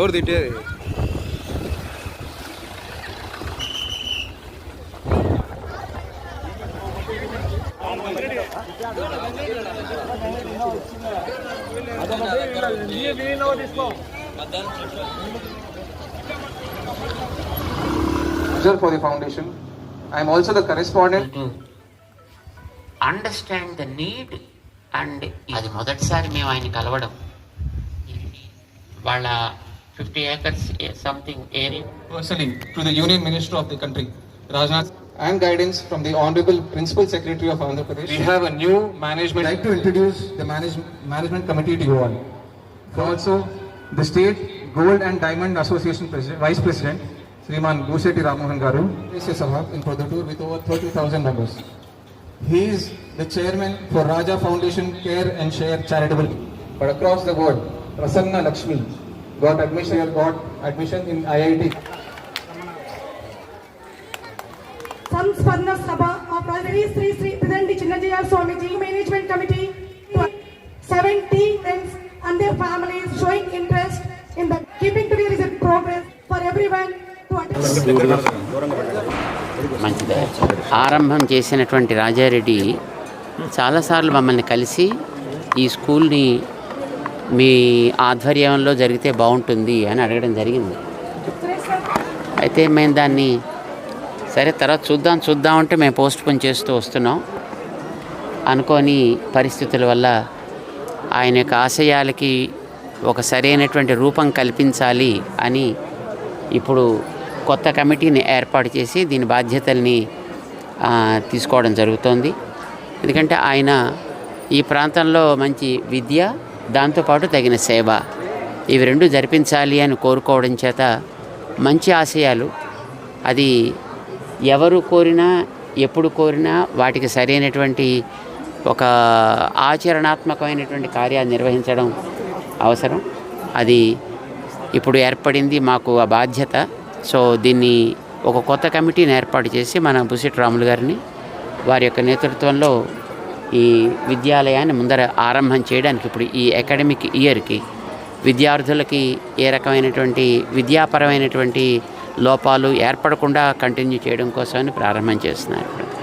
ఎవరు తిట్టేది for the foundation. I am also the correspondent. Understand the need and అది మొదటిసారి మేము ఆయన కలవడం వాళ్ళ 50 acres, eh, something area. Personally, to the Union Minister of the country, Rajnath, and guidance from the Honorable Principal Secretary of Andhra Pradesh. We have a new management. I'd like to introduce the manage management committee to you all. Also, the State Gold and Diamond Association President, Vice President, Sriman Bhusheti Ramohan Garu, Sahab in tour with over 30,000 members. He is the chairman for Raja Foundation Care and Share Charitable. But across the board, Prasanna Lakshmi, got admission, got admission in IIT. సంస్మరణ సభ of Shri Shri Shri Tridandi Chinnajeeyar Swamiji management committee seventy friends and their families showing interest in the keeping together is a progress for everyone to attend. మంచిది ఆరంభం చేసినటువంటి రాజారెడ్డి చాలాసార్లు మమ్మల్ని కలిసి ఈ స్కూల్ని మీ ఆధ్వర్యంలో జరిగితే బాగుంటుంది అని అడగడం జరిగింది. అయితే మేము దాన్ని సరే తర్వాత చూద్దాం చూద్దాం అంటే మేము పోస్ట్ పోన్ చేస్తూ వస్తున్నాం. అనుకోని పరిస్థితుల వల్ల ఆయన యొక్క ఆశయాలకి ఒక సరైనటువంటి రూపం కల్పించాలి అని ఇప్పుడు కొత్త కమిటీని ఏర్పాటు చేసి దీని బాధ్యతల్ని తీసుకోవడం జరుగుతోంది. ఎందుకంటే ఆయన ఈ ప్రాంతంలో మంచి విద్య దాంతోపాటు తగిన సేవ. ఇవి రెండు జరిపించాలి అని కోరుకోవడం చేత మంచి ఆశయాలు. అది ఎవరు కోరినా ఎప్పుడు కోరినా వాటికి సరైనటువంటి ఒక ఆచరణాత్మకమైనటువంటి కార్యాలు నిర్వహించడం అవసరం. అది ఇప్పుడు ఏర్పడింది మాకు ఆ బాధ్యత. సో దీన్ని ఒక కొత్త కమిటీని ఏర్పాటు చేసి మన బుసిట్ రాములు గారిని వారి యొక్క నేతృత్వంలో ఈ విద్యాలయాన్ని ముందర ఆరంభం చేయడానికి ఇప్పుడు ఈ అకాడమిక్ ఇయర్కి విద్యార్థులకి ఏ రకమైనటువంటి విద్యాపరమైనటువంటి లోపాలు ఏర్పడకుండా కంటిన్యూ చేయడం కోసమని ప్రారంభం చేస్తున్నారు.